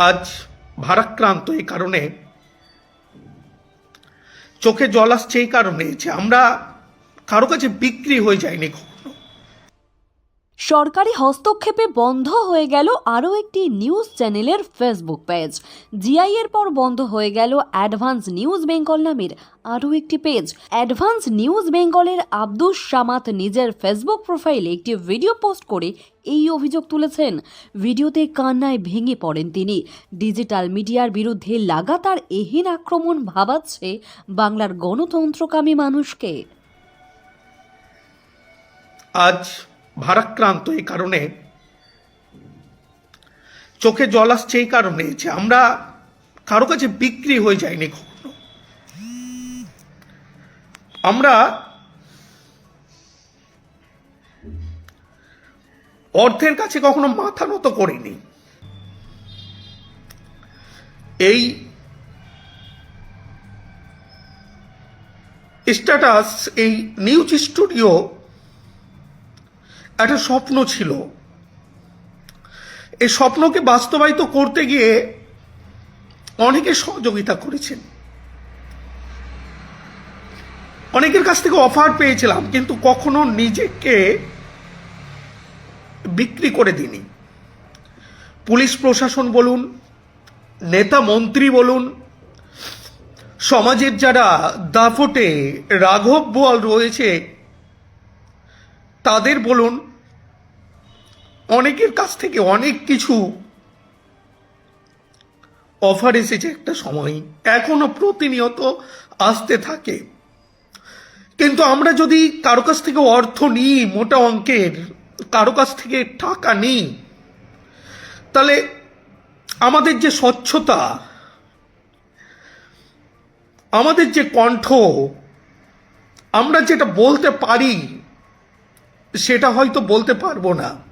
আজ ভারাক্রান্ত এই কারণে চোখে জল আসছে এই কারণে যে আমরা কারও কাছে বিক্রি হয়ে যায়নি সরকারি হস্তক্ষেপে বন্ধ হয়ে গেল আরও একটি নিউজ চ্যানেলের ফেসবুক পেজ। জিআই এর পর বন্ধ হয়ে গেল অ্যাডভান্স নিউজ বেঙ্গল নামের আরও একটি পেজ। অ্যাডভান্স নিউজ বেঙ্গলের আব্দুস সামাত নিজের ফেসবুক প্রোফাইলে একটি ভিডিও পোস্ট করে এই অভিযোগ তুলেছেন। ভিডিওতে কান্নায় ভেঙে পড়েন তিনি। ডিজিটাল মিডিয়ার বিরুদ্ধে লাগাতার এহেন আক্রমণ ভাবাচ্ছে বাংলার গণতন্ত্রকামী মানুষকে। আজ ভারাক্রান্ত এই কারণে চোখে জল আসছে এই কারণে যে আমরা কারও কাছে বিক্রি হয়ে যায়নি কখনো। আমরা অর্থের কাছে কখনো মাথা নত করিনি। এই স্ট্যাটাস এই নিউজ স্টুডিও একটা স্বপ্ন ছিল। এই স্বপ্নকে বাস্তবায়িত করতে গিয়ে অনেকে সহযোগিতা করেছেন। অনেকের কাছ থেকে অফার পেয়েছিলাম, কিন্তু কখনো নিজেকে বিক্রি করে দিনি পুলিশ প্রশাসন বলুন, নেতা মন্ত্রী বলুন, সমাজের যারা দাফটে রাঘব বোয়াল রয়েছে তাদের বলুন, অনেকের কাছ থেকে অনেক কিছু অফার এসেছে একটা সময় এখনও প্রতিনিয়ত আসতে থাকে। কিন্তু আমরা যদি কারও কাছ থেকে অর্থ নিই, মোটা অঙ্কের, কারও কাছ থেকে টাকা নিই, তাহলে আমাদের যে স্বচ্ছতা, আমাদের যে কণ্ঠ, আমরা যেটা বলতে পারি সেটা হয়তো বলতে পারব না।